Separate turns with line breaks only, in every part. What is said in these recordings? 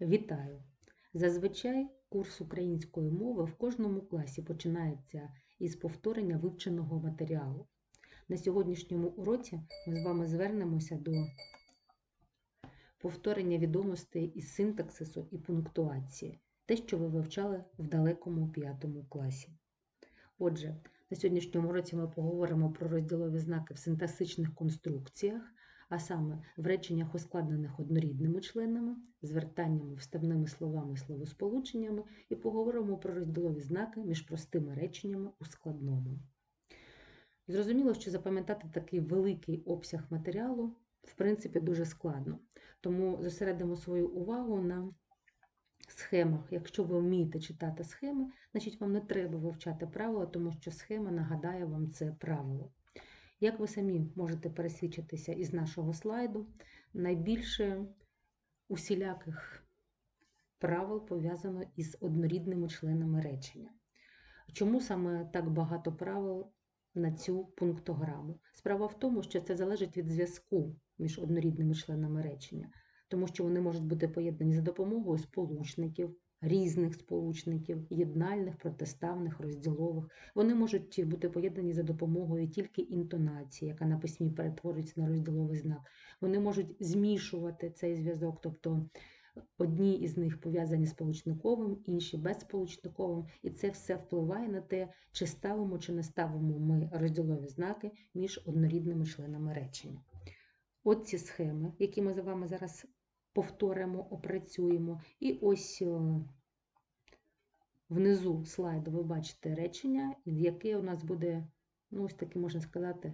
Вітаю! Зазвичай курс української мови в кожному класі починається із повторення вивченого матеріалу. На сьогоднішньому уроці ми з вами звернемося до повторення відомостей із синтаксису і пунктуації, те, що ви вивчали в далекому п'ятому класі. Отже, на сьогоднішньому уроці ми поговоримо про розділові знаки в синтаксичних конструкціях, а саме в реченнях, ускладнених однорідними членами, звертаннями, вставними словами словосполученнями, і поговоримо про розділові знаки між простими реченнями у складному. Зрозуміло, що запам'ятати такий великий обсяг матеріалу в принципі дуже складно. Тому зосередимо свою увагу на схемах. Якщо ви вмієте читати схеми, значить вам не треба вивчати правила, тому що схема нагадає вам це правило. Як ви самі можете пересвідчитися із нашого слайду, найбільше усіляких правил пов'язано із однорідними членами речення. Чому саме так багато правил на цю пунктограму? Справа в тому, що це залежить від зв'язку між однорідними членами речення, тому що вони можуть бути поєднані за допомогою сполучників, різних сполучників, єднальних, протиставних, розділових. Вони можуть бути поєднані за допомогою тільки інтонації, яка на письмі перетворюється на розділовий знак. Вони можуть змішувати цей зв'язок, тобто одні із них пов'язані з сполучниковим, інші безсполучниковим, і це все впливає на те, чи ставимо чи не ставимо ми розділові знаки між однорідними членами речення. От ці схеми, які ми з вами зараз повторимо, опрацюємо. І ось внизу слайду ви бачите речення, яке у нас буде, ну, ось таке можна сказати,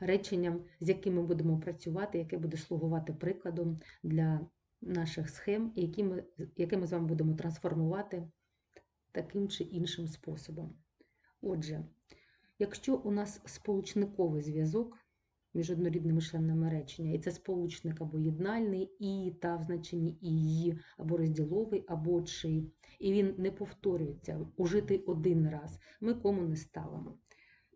реченням, з яким ми будемо працювати, яке буде слугувати прикладом для наших схем, які ми, яке ми з вами будемо трансформувати таким чи іншим способом. Отже, якщо у нас сполучниковий зв'язок, між однорідними членами речення. І це сполучник або єднальний, і та в значенні і, або розділовий, або чи. І він не повторюється, ужитий один раз. Ми кому не ставимо.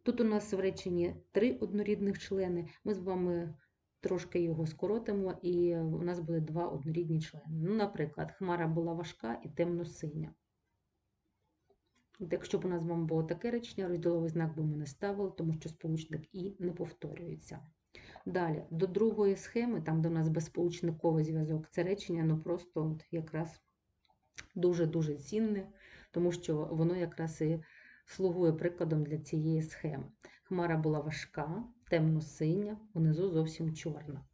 Тут у нас в реченні три однорідних члени. Ми з вами трошки його скоротимо, і у нас буде два однорідні члени. Ну, Наприклад, хмара була важка і темно-синя. Якщо б у нас з було таке речення, розділовий знак би ми не ставили, тому що сполучник І не повторюється. Далі, до другої схеми, там де у нас безсполучниковий зв'язок, це речення ну просто от якраз дуже-дуже цінне, тому що воно якраз і слугує прикладом для цієї схеми. Хмара була важка, темно-синя, внизу зовсім чорна.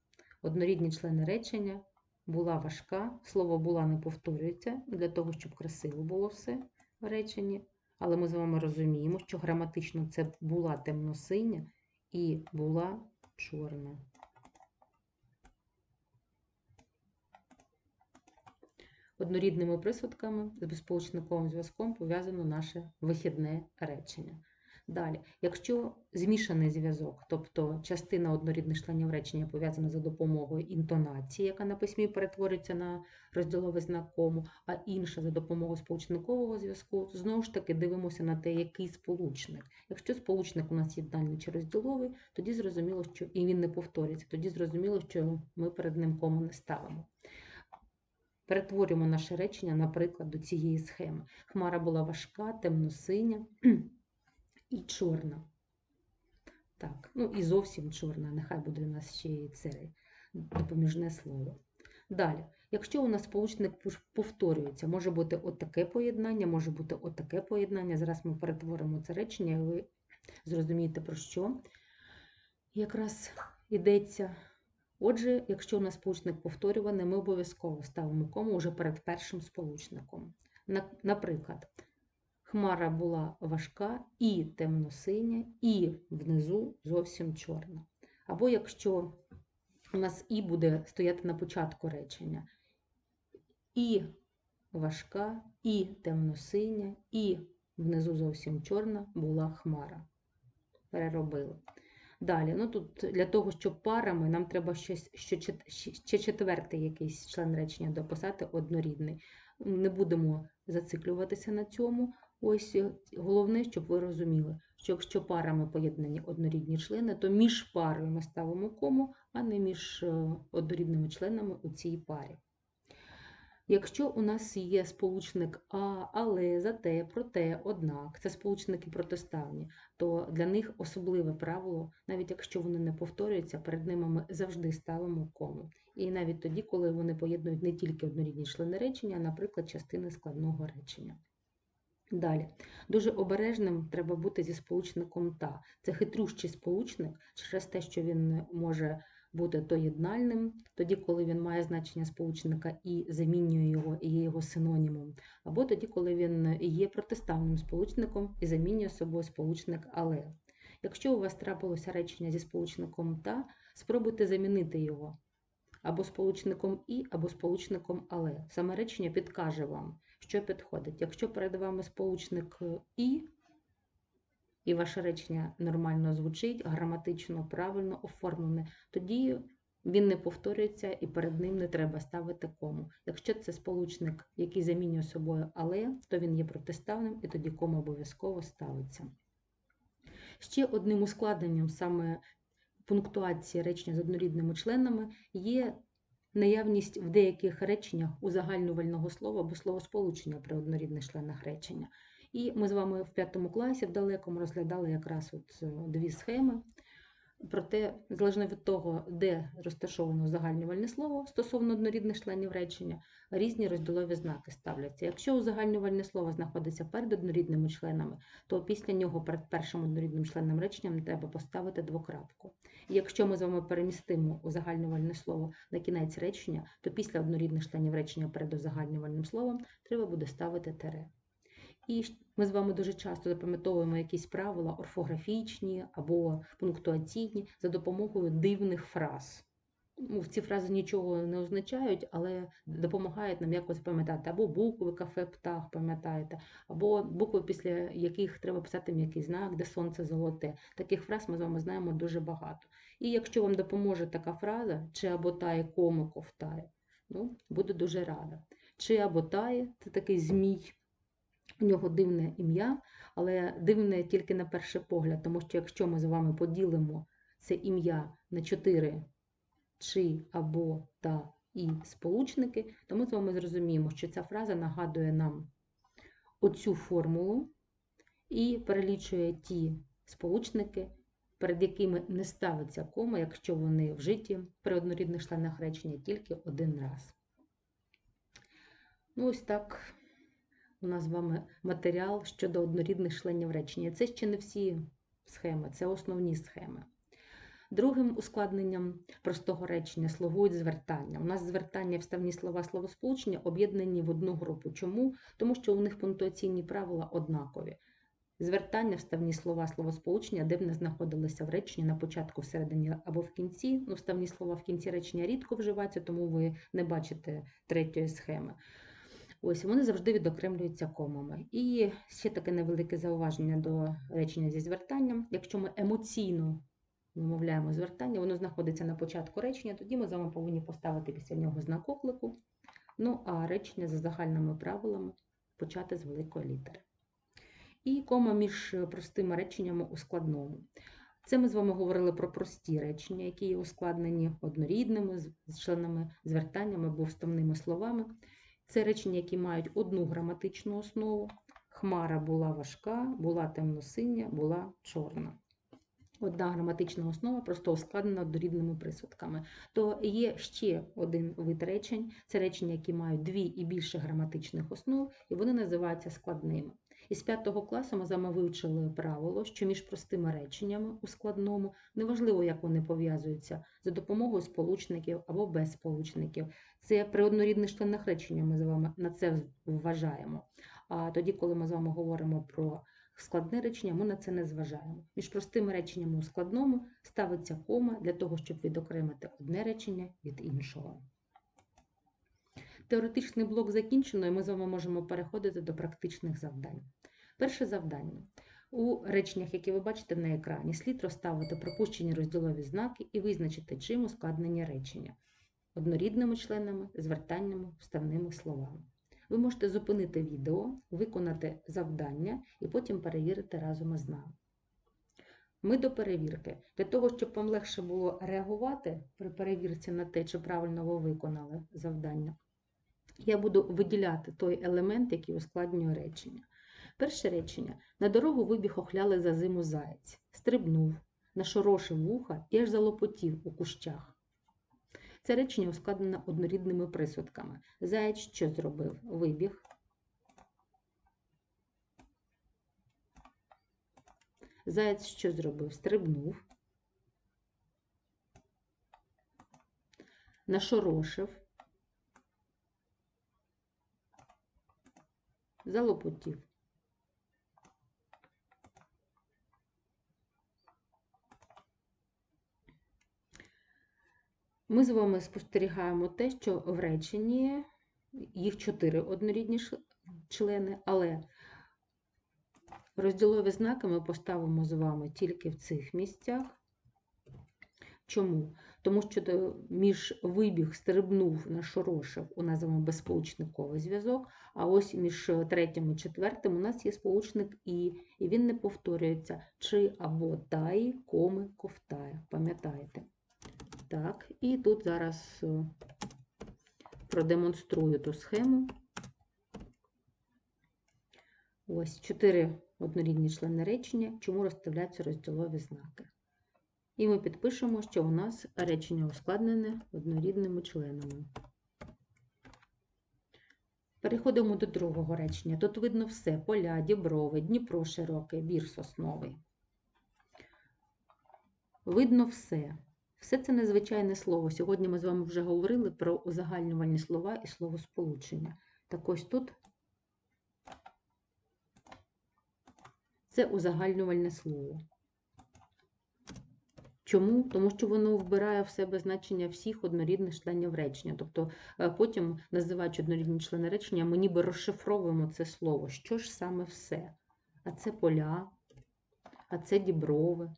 Однорідні члени речення була важка, слово була не повторюється для того, щоб красиво було все в реченні. Але ми з вами розуміємо, що граматично це була темно-синя і була чорна. Однорідними присудками з безполучниковим зв'язком пов'язано наше вихідне речення. Далі, якщо змішаний зв'язок, тобто частина однорідних членів речення пов'язана за допомогою інтонації, яка на письмі перетворюється на розділовий знак кому, а інша за допомогою сполучникового зв'язку, знову ж таки дивимося на те, який сполучник. Якщо сполучник у нас єднальний чи розділовий, тоді зрозуміло, що і він не повторюється, тоді зрозуміло, що ми перед ним кому не ставимо. Перетворюємо наше речення, наприклад, до цієї схеми. Хмара була важка, темно-синя і чорна. Так, ну і зовсім чорна, нехай буде у нас ще і це допоміжне слово. Далі, якщо у нас сполучник повторюється, може бути отаке поєднання, може бути отаке поєднання. Зараз ми перетворимо це речення, і ви зрозумієте, про що якраз йдеться. Отже, якщо у нас сполучник повторюваний, ми обов'язково ставимо кому вже перед першим сполучником. Наприклад, Хмара була важка і темно-синя, і внизу зовсім чорна. Або якщо у нас і буде стояти на початку речення, і важка, і темно-синя, і внизу зовсім чорна була хмара. Переробили. Далі, ну тут для того, щоб парами, нам треба щось, ще четвертий якийсь член речення дописати однорідний. Не будемо зациклюватися на цьому. Ось е, головне, щоб ви розуміли, що якщо парами поєднані однорідні члени, то між парою ми ставимо кому, а не між е, однорідними членами у цій парі. Якщо у нас є сполучник а, але, зате, проте, однак, це сполучники протиставні, то для них особливе правило, навіть якщо вони не повторюються, перед ними ми завжди ставимо кому. І навіть тоді, коли вони поєднують не тільки однорідні члени речення, а, наприклад, частини складного речення. Далі, дуже обережним треба бути зі сполучником та. Це хитрющий сполучник через те, що він може бути то єднальним, тоді, коли він має значення сполучника і замінює його і є його синонімом, або тоді, коли він є протиставним сполучником і замінює собою сполучник але. Якщо у вас трапилося речення зі сполучником та, спробуйте замінити його або сполучником і, або сполучником але. Саме речення підкаже вам, що підходить. Якщо перед вами сполучник і, і ваше речення нормально звучить, граматично правильно оформлене, тоді він не повторюється і перед ним не треба ставити кому. Якщо це сполучник, який замінює собою але, то він є протиставним і тоді кому обов'язково ставиться. Ще одним ускладненням саме пунктуації речення з однорідними членами є наявність в деяких реченнях узагальнювального слова або словосполучення при однорідних членах речення. І ми з вами в п'ятому класі в далекому розглядали якраз от е, дві схеми. Проте, залежно від того, де розташовано узагальнювальне слово стосовно однорідних членів речення, різні розділові знаки ставляться. Якщо узагальнювальне слово знаходиться перед однорідними членами, то після нього перед першим однорідним членом речення треба поставити двокрапку. І якщо ми з вами перемістимо узагальнювальне слово на кінець речення, то після однорідних членів речення перед узагальнювальним словом треба буде ставити тире. І ми з вами дуже часто запам'ятовуємо якісь правила орфографічні або пунктуаційні за допомогою дивних фраз. Ну, Ці фрази нічого не означають, але допомагають нам якось пам'ятати або букви кафе птах, пам'ятаєте, або букви, після яких треба писати м'який знак, де сонце золоте. Таких фраз ми з вами знаємо дуже багато. І якщо вам допоможе така фраза, чи або тає кому ковтає, ну, буду дуже рада. Чи або тає це такий змій. У нього дивне ім'я, але дивне тільки на перший погляд, тому що якщо ми з вами поділимо це ім'я на чотири чи або та і сполучники, то ми з вами зрозуміємо, що ця фраза нагадує нам оцю формулу і перелічує ті сполучники, перед якими не ставиться кома, якщо вони вжиті при однорідних членах речення тільки один раз. Ну, ось так у нас з вами матеріал щодо однорідних членів речення. Це ще не всі схеми, це основні схеми. Другим ускладненням простого речення слугують звертання. У нас звертання вставні слова словосполучення об'єднані в одну групу. Чому? Тому що у них пунктуаційні правила однакові. Звертання, вставні слова словосполучення, де б не знаходилися в реченні на початку, всередині або в кінці. Ну, Вставні слова в кінці речення рідко вживаються, тому ви не бачите третьої схеми. Ось вони завжди відокремлюються комами. І ще таке невелике зауваження до речення зі звертанням. Якщо ми емоційно вимовляємо звертання, воно знаходиться на початку речення, тоді ми з вами повинні поставити після нього знак оклику. Ну, а речення за загальними правилами почати з великої літери. І кома між простими реченнями у складному. Це ми з вами говорили про прості речення, які є ускладнені однорідними, з членами звертаннями або вставними словами. Це речення, які мають одну граматичну основу. Хмара була важка, була темно-синя, була чорна. Одна граматична основа просто ускладнена дорідними присудками. То є ще один вид речень. Це речення, які мають дві і більше граматичних основ, і вони називаються складними. Із п'ятого класу ми з вами вивчили правило, що між простими реченнями у складному неважливо, як вони пов'язуються, за допомогою сполучників або без сполучників. Це при однорідних членах речення ми з вами на це вважаємо. А тоді, коли ми з вами говоримо про складне речення, ми на це не зважаємо. Між простими реченнями у складному ставиться кома для того, щоб відокремити одне речення від іншого. Теоретичний блок закінчено, і ми з вами можемо переходити до практичних завдань. Перше завдання. У реченнях, які ви бачите на екрані, слід розставити пропущені розділові знаки і визначити, чим ускладнення речення однорідними членами, звертаннями, вставними словами. Ви можете зупинити відео, виконати завдання і потім перевірити разом із нами. Ми до перевірки. Для того, щоб вам легше було реагувати при перевірці на те, чи правильно ви виконали завдання, Я буду виділяти той елемент, який ускладнює речення. Перше речення. На дорогу вибіг охлялий за зиму заєць, стрибнув, нашорошив вуха і аж залопотів у кущах. Це речення ускладнено однорідними присудками. Заєць що зробив? Вибіг. Заєць що зробив? Стрибнув. Нашорошив. Залопотів. Ми з вами спостерігаємо те, що в реченні їх чотири однорідні члени, але розділові знаки ми поставимо з вами тільки в цих місцях. Чому? Тому що між вибіг, стрибнув, нашорошив у нас безсполучниковий зв'язок, а ось між третім і четвертим у нас є сполучник і, і він не повторюється чи або таї, коми, ковтає. Пам'ятаєте? Так, і тут зараз е, продемонструю ту схему. Ось чотири однорідні члени речення, чому розставляються розділові знаки. І ми підпишемо, що у нас речення ускладнене однорідними членами. Переходимо до другого речення. Тут видно все: поля, діброви, Дніпро широкий, бір сосновий. Видно все. Все це незвичайне слово. Сьогодні ми з вами вже говорили про узагальнювальні слова і словосполучення. Так ось тут це узагальнювальне слово. Чому? Тому що воно вбирає в себе значення всіх однорідних членів речення. Тобто е, потім, називаючи однорідні члени речення, ми ніби розшифровуємо це слово. Що ж саме все? А це поля, а це діброви,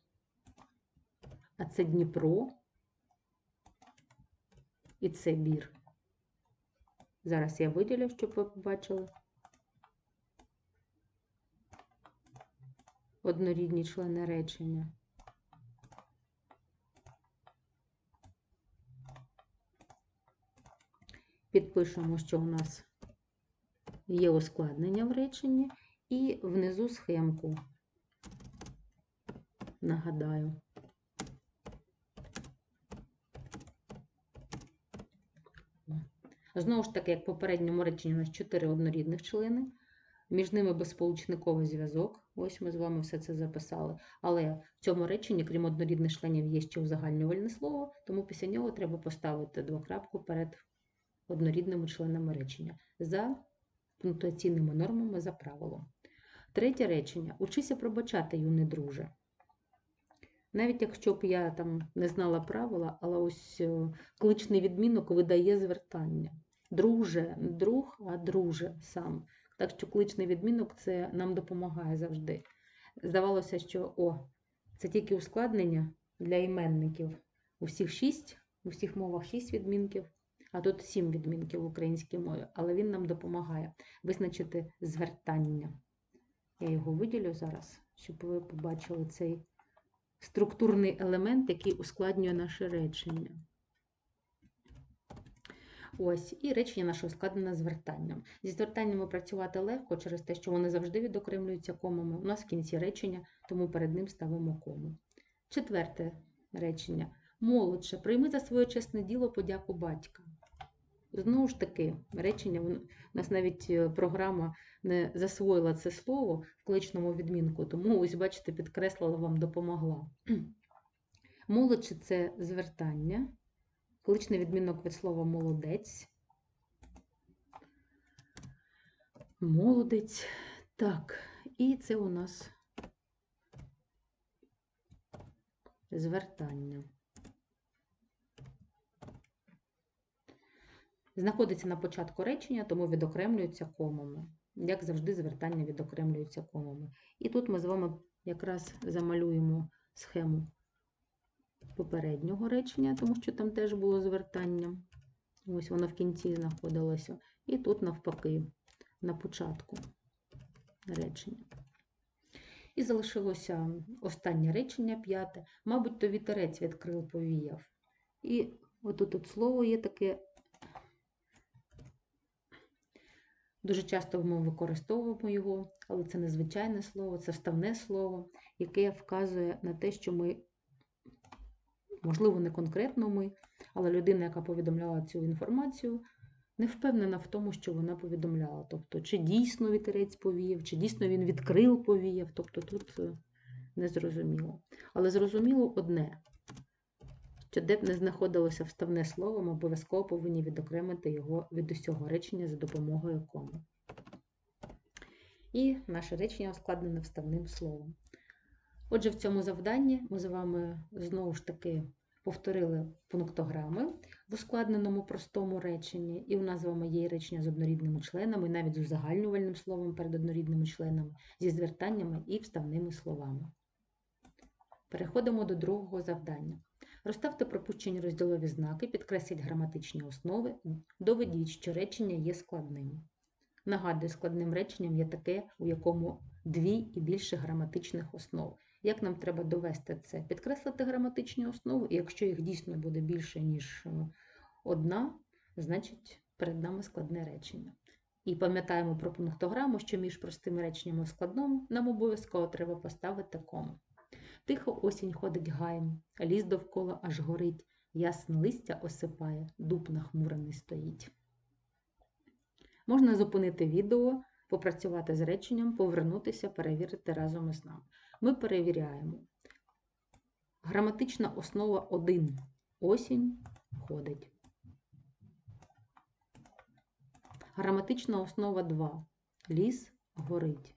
а це Дніпро і це бір. Зараз я виділю, щоб ви побачили. Однорідні члени речення. Підпишемо, що у нас є ускладнення в реченні, і внизу схемку. Нагадаю. Знову ж таки, як в попередньому реченні, у нас чотири однорідних члени, між ними безсполучниковий зв'язок. Ось ми з вами все це записали. Але в цьому реченні, крім однорідних членів, є ще узагальнювальне слово, тому після нього треба поставити двокрапку перед однорідними членами речення за пунктуаційними нормами за правилом. Третє речення. Учися пробачати, юний друже. Навіть якщо б я там не знала правила, але ось е, кличний відмінок видає звертання. Друже, друг, а друже сам. Так що кличний відмінок це нам допомагає завжди. Здавалося, що о, це тільки ускладнення для іменників. У всіх шість, у всіх мовах шість відмінків, а тут сім відмінків в українській мові, але він нам допомагає визначити звертання. Я його виділю зараз, щоб ви побачили цей структурний елемент, який ускладнює наше речення. Ось, і речення наше ускладнене звертанням. Зі звертаннями працювати легко через те, що вони завжди відокремлюються комами. У нас в кінці речення, тому перед ним ставимо кому. Четверте речення. Молодше, прийми за своє чесне діло подяку батька. Знову ж таки, речення, у нас навіть е, програма не засвоїла це слово в кличному відмінку, тому ось, бачите, підкреслила вам допомогла. Молодше це звертання, кличний відмінок від слова молодець. Молодець. Так, і це у нас звертання. Знаходиться на початку речення, тому відокремлюється комами. Як завжди, звертання відокремлюються комами. І тут ми з вами якраз замалюємо схему попереднього речення, тому що там теж було звертання. Ось воно в кінці знаходилося. І тут, навпаки, на початку речення. І залишилося останнє речення, п'яте. Мабуть, то вітерець відкрив повіяв. І отут от слово є таке Дуже часто ми використовуємо його, але це не звичайне слово, це вставне слово, яке вказує на те, що ми, можливо, не конкретно ми, але людина, яка повідомляла цю інформацію, не впевнена в тому, що вона повідомляла. Тобто, чи дійсно вітерець повіяв, чи дійсно він відкрил повіяв. Тобто тут е, не зрозуміло. Але зрозуміло одне, що де б не знаходилося вставне слово, ми обов'язково повинні відокремити його від усього речення за допомогою коми. І наше речення ускладнене вставним словом. Отже, в цьому завданні ми з вами знову ж таки повторили пунктограми в ускладненому простому реченні, і у нас з вами є речення з однорідними членами, навіть з узагальнювальним словом перед однорідними членами, зі звертаннями і вставними словами. Переходимо до другого завдання. Розставте пропущені розділові знаки, підкресліть граматичні основи, доведіть, що речення є складним. Нагадую, складним реченням є таке, у якому дві і більше граматичних основ. Як нам треба довести це? Підкреслити граматичні основи, і якщо їх дійсно буде більше, ніж е, одна, значить перед нами складне речення. І пам'ятаємо про пунктограму, що між простими реченнями і складному нам обов'язково треба поставити кому. Тихо осінь ходить гаєм, ліс довкола аж горить, ясне листя осипає, дуб нахмурений стоїть. Можна зупинити відео, попрацювати з реченням, повернутися, перевірити разом із нами. Ми перевіряємо. Граматична основа 1. Осінь ходить. Граматична основа 2. Ліс горить.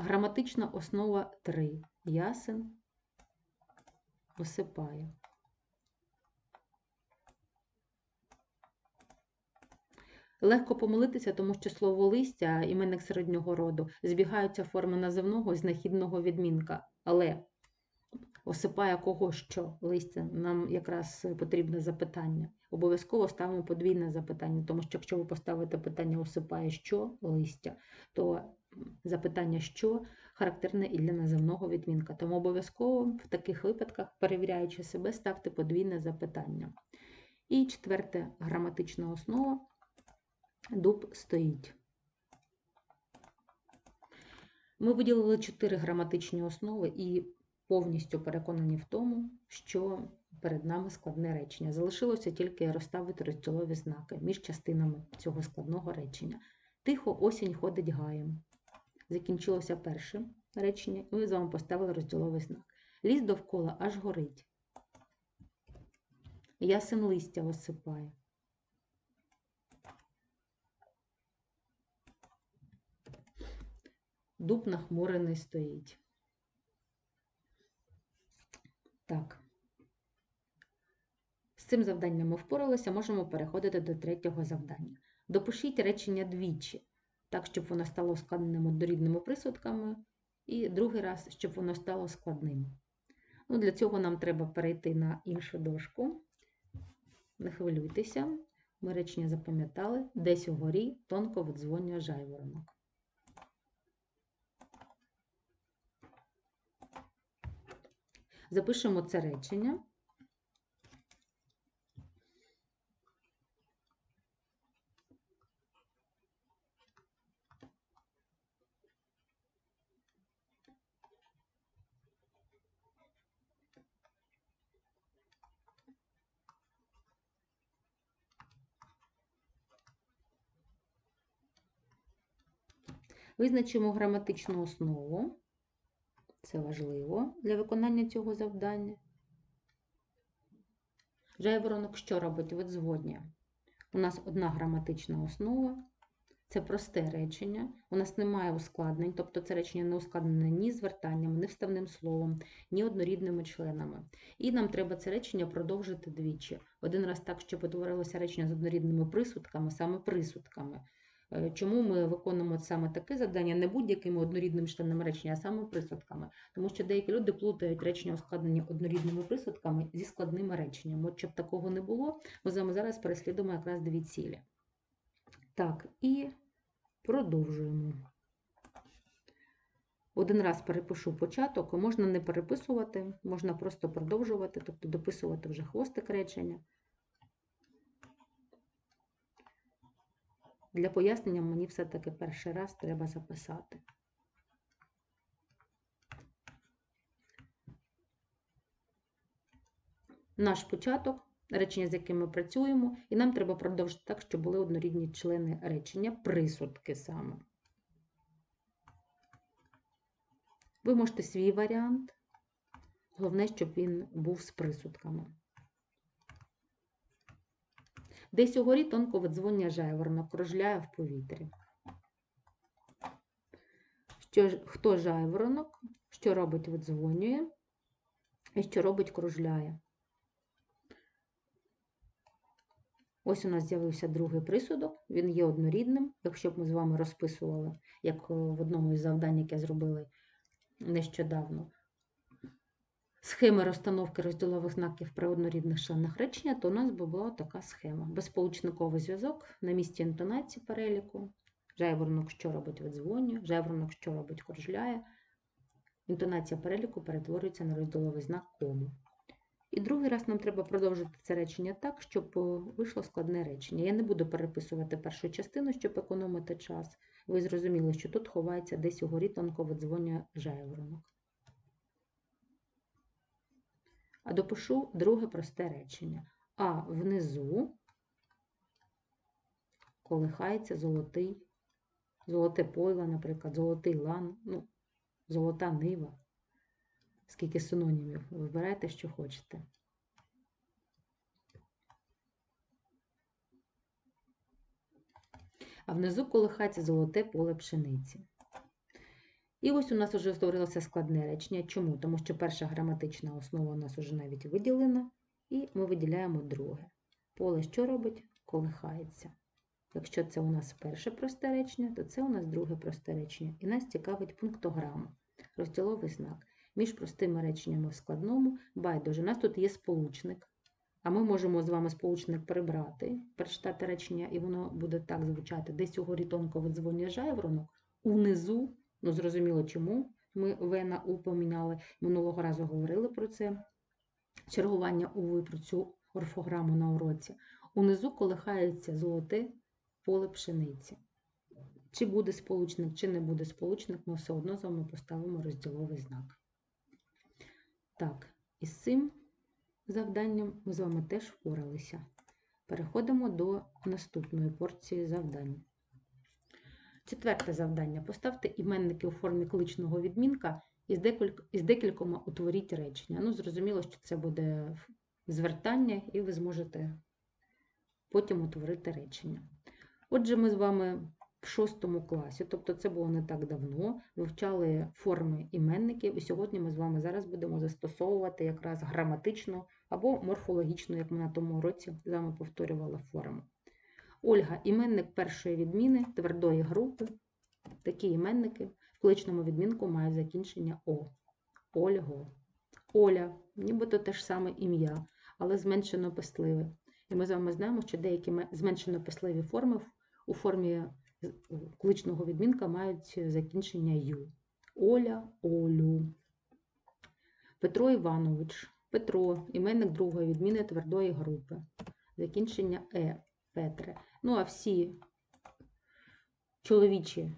Граматична основа 3. Ясен осипає. Легко помилитися, тому що слово листя, іменник середнього роду, збігаються форми називного і знахідного відмінка. Але осипає кого що листя, нам якраз потрібне запитання. Обов'язково ставимо подвійне запитання, тому що якщо ви поставите питання осипає що листя, то запитання що характерне і для називного відмінка. Тому обов'язково в таких випадках, перевіряючи себе, ставте подвійне запитання. І четверте граматична основа. Дуб стоїть. Ми виділили чотири граматичні основи і повністю переконані в тому, що перед нами складне речення. Залишилося тільки розставити розділові знаки між частинами цього складного речення. Тихо осінь ходить гаєм. Закінчилося перше речення, і ми з вами поставили розділовий знак. Ліс довкола аж горить. Ясен листя осипає. Дуб нахмурений стоїть. Так. З цим завданням ми впоралися, можемо переходити до третього завдання. Допишіть речення двічі, так, щоб воно стало складним однорідними присудками, і другий раз, щоб воно стало складним. Ну, Для цього нам треба перейти на іншу дошку. Не хвилюйтеся, ми речення запам'ятали, десь угорі тонко видзвонює жайворонок. Запишемо це речення. Визначимо граматичну основу. Це важливо для виконання цього завдання. Жайворонок що робить видзводня? У нас одна граматична основа, це просте речення. У нас немає ускладнень, тобто це речення не ускладнене ні звертанням, ні вставним словом, ні однорідними членами. І нам треба це речення продовжити двічі. Один раз так, щоб утворилося речення з однорідними присудками, саме присудками. Е, чому ми виконуємо саме таке завдання, не будь-якими однорідними членами речення, а саме присудками? Тому що деякі люди плутають речення, ускладнені однорідними присудками зі складними реченнями. От щоб такого не було, ми з вами зараз переслідуємо якраз дві цілі. Так, і продовжуємо. Один раз перепишу початок, можна не переписувати, можна просто продовжувати, тобто дописувати вже хвостик речення. Для пояснення мені все-таки перший раз треба записати. Наш початок, речення, з яким ми працюємо, і нам треба продовжити так, щоб були однорідні члени речення, присудки саме. Ви можете свій варіант. Головне, щоб він був з присудками. Десь угорі тонко видзвонює жайворонок, кружляє в повітрі. Що, хто жайворонок, що робить видзвонює, і що робить кружляє. Ось у нас з'явився другий присудок, він є однорідним. Якщо б ми з вами розписували, як е, в одному із завдань, яке зробили нещодавно, схеми розстановки розділових знаків при однорідних членах речення, то у нас би була така схема. Безполучниковий зв'язок на місці інтонації переліку. Жайворонок, що робить видзвонює, жайворонок, що робить кружляє. Інтонація переліку перетворюється на розділовий знак кому. І другий раз нам треба продовжити це речення так, щоб е, вийшло складне речення. Я не буду переписувати першу частину, щоб економити час. Ви зрозуміли, що тут ховається десь угорі тонко видзвонює жайворонок. А допишу друге просте речення. А внизу колихається золотий, золоте пойло, наприклад, золотий лан, ну, золота нива. Скільки синонімів. Вибирайте, що хочете. А внизу колихається золоте поле пшениці. І ось у нас вже створилося складне речення. Чому? Тому що перша граматична основа у нас вже навіть виділена, і ми виділяємо друге. Поле що робить? Колихається. Якщо це у нас перше просте речення, то це у нас друге просте речення. І нас цікавить пунктограма, розділовий знак. Між простими реченнями в складному байдуже. У нас тут є сполучник, а ми можемо з вами сполучник прибрати, перечитати речення, і воно буде так звучати. Десь угорі тонко видзвонює жайворонок, унизу, ну зрозуміло чому, ми В на У поміняли. Минулого разу говорили про це. Чергування УВИ про цю орфограму на уроці. Унизу колихається золоте поле пшениці. Чи буде сполучник, чи не буде сполучник, ми все одно з вами поставимо розділовий знак. Так, із цим завданням ми з вами теж впоралися. Переходимо до наступної порції завдань. Четверте завдання. Поставте іменники у формі кличного відмінка і з, декількома утворіть речення. Ну, зрозуміло, що це буде звертання, і ви зможете потім утворити речення. Отже, ми з вами в шостому класі, тобто це було не так давно, вивчали форми іменників, і сьогодні ми з вами зараз будемо застосовувати якраз граматичну або морфологічну, як ми на тому уроці з вами повторювали форму. Ольга іменник першої відміни твердої групи. Такі іменники в кличному відмінку мають закінчення О. Ольго. Оля, нібито те ж саме ім'я, але зменшено писливе. І ми з вами знаємо, що деякі зменшено писливі форми у формі кличного відмінка мають закінчення Ю. Оля, Олю. Петро Іванович. Петро, іменник другої відміни твердої групи. Закінчення Е. Петре. Ну, а всі чоловічі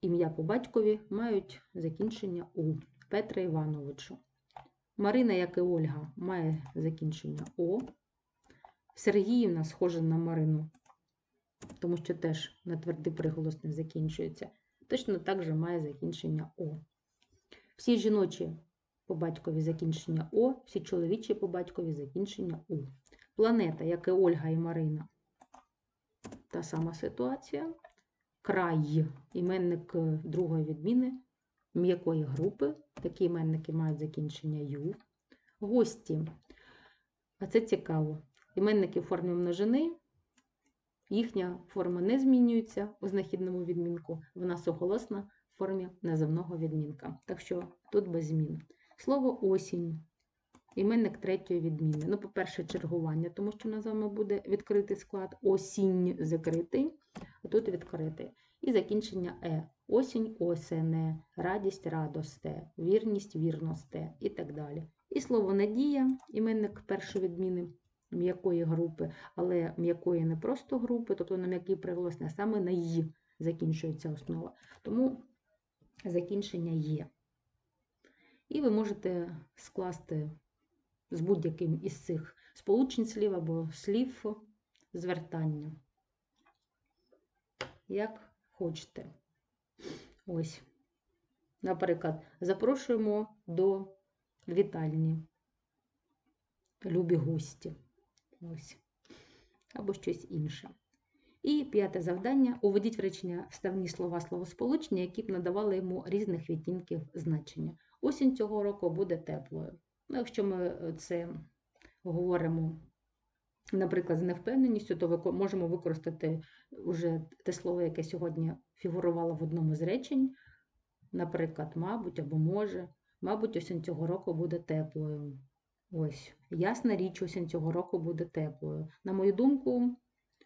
ім'я по батькові мають закінчення У. Петра Івановичу. Марина, як і Ольга, має закінчення О. Сергіївна схожа на Марину, тому що теж на твердий приголосний закінчується. Точно так же має закінчення О. Всі жіночі по батькові закінчення О, всі чоловічі по батькові закінчення У. Планета, як і Ольга і Марина. Та сама ситуація. Край, іменник другої відміни м'якої групи. Такі іменники мають закінчення Ю. Гості. А це цікаво. Іменники в формі множини, їхня форма не змінюється у знахідному відмінку, вона суголосна в формі називного відмінка. Так що тут без змін. Слово осінь. Іменник третьої відміни. Ну, по-перше, чергування, тому що на з вами буде відкритий склад, осінь закритий, а тут відкритий. І закінчення Е. Осінь, осене, радість, радосте, вірність, вірносте і так далі. І слово надія, іменник першої відміни, м'якої групи, але м'якої не просто групи, тобто на м'який приголосний, а саме на «ї» закінчується основа. Тому закінчення є. І ви можете скласти з будь-яким із цих сполучень слів або слів звертання. Як хочете. Ось. Наприклад, запрошуємо до вітальні. Любі гості. Ось. Або щось інше. І п'яте завдання: уведіть в речення вставні слова словосполучення, які б надавали йому різних відтінків значення. Осінь цього року буде теплою. Ну, якщо ми е, це говоримо, наприклад, з невпевненістю, то можемо використати вже те слово, яке сьогодні фігурувало в одному з речень. Наприклад, мабуть, або може. Мабуть, осінь цього року буде теплою. Ось, ясна річ, осінь цього року буде теплою. На мою думку,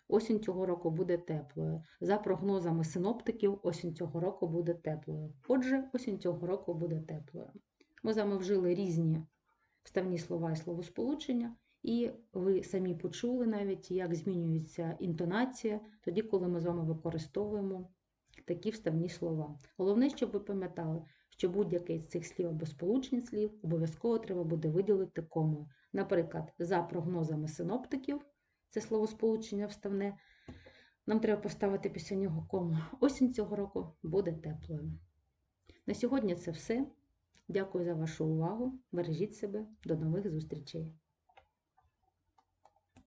осінь цього року буде теплою. За прогнозами синоптиків, осінь цього року буде теплою. Отже, осінь цього року буде теплою. Ми з вами вжили різні вставні слова і словосполучення, і ви самі почули навіть, як змінюється інтонація тоді, коли ми з вами використовуємо такі вставні слова. Головне, щоб ви пам'ятали, що будь-яке з цих слів або сполучень слів обов'язково треба буде виділити комою. Наприклад, за прогнозами синоптиків, це словосполучення вставне, нам треба поставити після нього кому. Осінь цього року буде теплою. На сьогодні це все. Дякую за вашу увагу. Бережіть себе. До нових зустрічей!